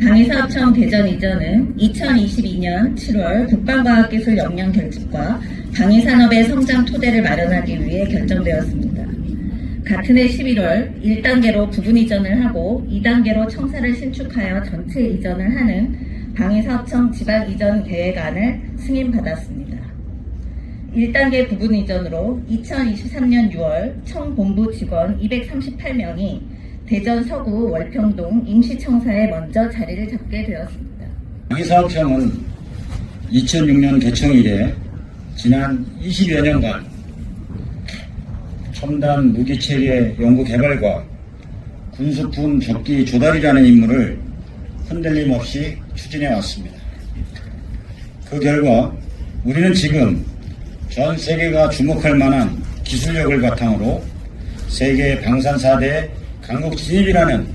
방위사업청 대전 이전은 2022년 7월 국방과학기술 역량 결집과 방위산업의 성장 토대를 마련하기 위해 결정되었습니다. 같은 해 11월 1단계로 부분 이전을 하고 2단계로 청사를 신축하여 전체 이전을 하는 방위사업청 지방 이전 계획안을 승인받았습니다. 1단계 부분 이전으로 2023년 6월 청본부 직원 238명이 대전 서구 월평동 임시청사에 먼저 자리를 잡게 되었습니다. 방위사업청은 2006년 개청 이래 지난 20여 년간 첨단 무기 체계 연구 개발과 군수품 적기 조달이라는 임무를 흔들림 없이 추진해 왔습니다. 그 결과 우리는 지금 전 세계가 주목할 만한 기술력을 바탕으로 세계 방산 4대 강국 진입이라는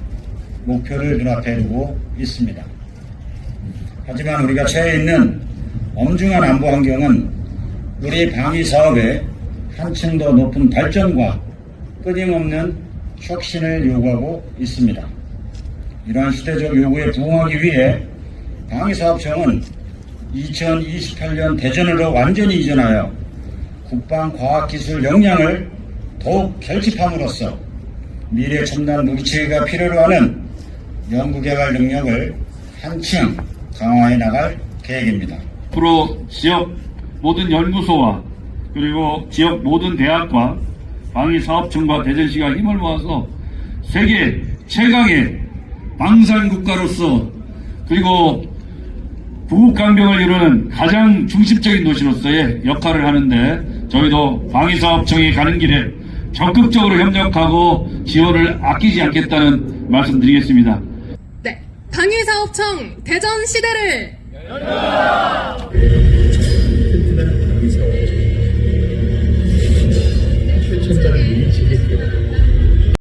목표를 눈앞에 두고 있습니다. 하지만 우리가 처해 있는 엄중한 안보 환경은 우리 방위 사업의 한층 더 높은 발전과 끊임없는 혁신을 요구하고 있습니다. 이러한 시대적 요구에 부응하기 위해 방위사업청은 2028년 대전으로 완전히 이전하여 국방과학기술 역량을 더욱 결집함으로써 미래 첨단 무기체계가 필요로 하는 연구개발 능력을 한층 강화해 나갈 계획입니다. 앞으로 지역 모든 연구소와 그리고 지역 모든 대학과 방위사업청과 대전시가 힘을 모아서 세계 최강의 방산 국가로서 그리고 부국강병을 이루는 가장 중심적인 도시로서의 역할을 하는데 저희도 방위사업청이 가는 길에 적극적으로 협력하고 지원을 아끼지 않겠다는 말씀드리겠습니다. 네, 방위사업청 대전 시대를